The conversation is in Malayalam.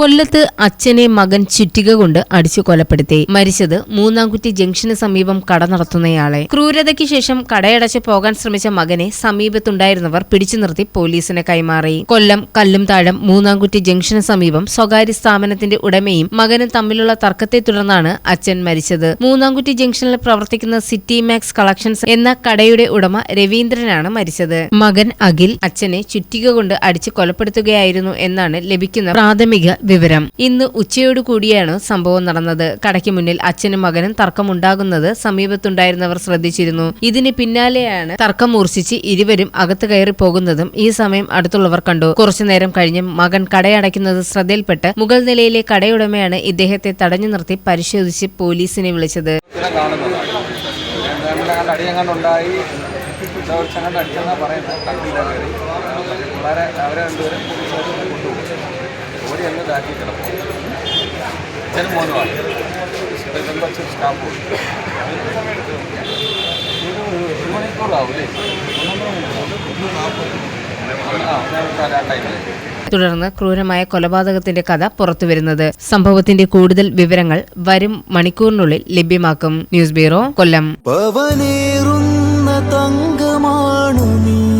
കൊല്ലത്ത് അച്ഛനെ മകൻ ചുറ്റിക കൊണ്ട് അടിച്ചു കൊലപ്പെടുത്തി. മരിച്ചത് മൂന്നാംകുറ്റി ജംഗ്ഷന് സമീപം കട നടത്തുന്നയാളെ. ക്രൂരതയ്ക്ക് ശേഷം കടയടച്ച് പോകാൻ ശ്രമിച്ച മകനെ സമീപത്തുണ്ടായിരുന്നവർ പിടിച്ചു നിർത്തി പോലീസിനെ കൈമാറി. കൊല്ലം കല്ലും താഴം മൂന്നാംകുറ്റി ജംഗ്ഷന് സമീപം സ്വകാര്യ സ്ഥാപനത്തിന്റെ ഉടമയും മകനും തമ്മിലുള്ള തർക്കത്തെ തുടർന്നാണ് അച്ഛൻ മരിച്ചത്. മൂന്നാംകുറ്റി ജംഗ്ഷനിൽ പ്രവർത്തിക്കുന്ന സിറ്റി മാക്സ് കളക്ഷൻസ് എന്ന കടയുടെ ഉടമ രവീന്ദ്രനാണ് മരിച്ചത്. മകൻ അഖിൽ അച്ഛനെ ചുറ്റിക കൊണ്ട് അടിച്ച് കൊലപ്പെടുത്തുകയായിരുന്നു എന്നാണ് ലഭിക്കുന്ന പ്രാഥമിക വിവരം. ഇന്ന് ഉച്ചയോടു കൂടിയാണ് സംഭവം നടന്നത്. കടയ്ക്ക് മുന്നിൽ അച്ഛനും മകനും തർക്കമുണ്ടാകുന്നത് സമീപത്തുണ്ടായിരുന്നവർ ശ്രദ്ധിച്ചിരുന്നു. ഇതിന് പിന്നാലെയാണ് തർക്കം മൂർച്ഛിച്ച് ഇരുവരും അകത്ത് കയറി പോകുന്നതും ഈ സമയം അടുത്തുള്ളവർ കണ്ടു. കുറച്ചുനേരം കഴിഞ്ഞ് മകൻ കടയടയ്ക്കുന്നത് ശ്രദ്ധയിൽപ്പെട്ട് മുകൾ നിലയിലെ കടയുടമയാണ് ഇദ്ദേഹത്തെ തടഞ്ഞു നിർത്തി പരിശോധിച്ച് പോലീസിനെ വിളിച്ചത്. സ്ഥിരം കാണുന്നതാണ് രണ്ടെങ്ങാണ്ട് അടിയങ്ങാണ്ട് ഉണ്ടായി. ചോദിച്ചങ്ങാണ്ട് അടിച്ചെന്നാണ് പറയുന്നത്. കണ്ടില്ല കയറി. വളരെ അവരെ രണ്ടുപേരും കൊണ്ടുപോകും. ഇതാക്കി കിടക്കും അച്ഛനും മോനുമാണ്. പെൺകൊച്ചു സ്റ്റാഫ് ഒരു മണിക്കൂറാവൂലേ? ആ ടൈമിൽ തുടർന്ന് ക്രൂരമായ കൊലപാതകത്തിന്റെ കഥ പുറത്തുവരുന്നത് സംഭവത്തിന്റെ കൂടുതൽ വിവരങ്ങൾ വരും മണിക്കൂറിനുള്ളിൽ ലഭ്യമാക്കും. News bureau Kollam. തങ്കമാണു നീ.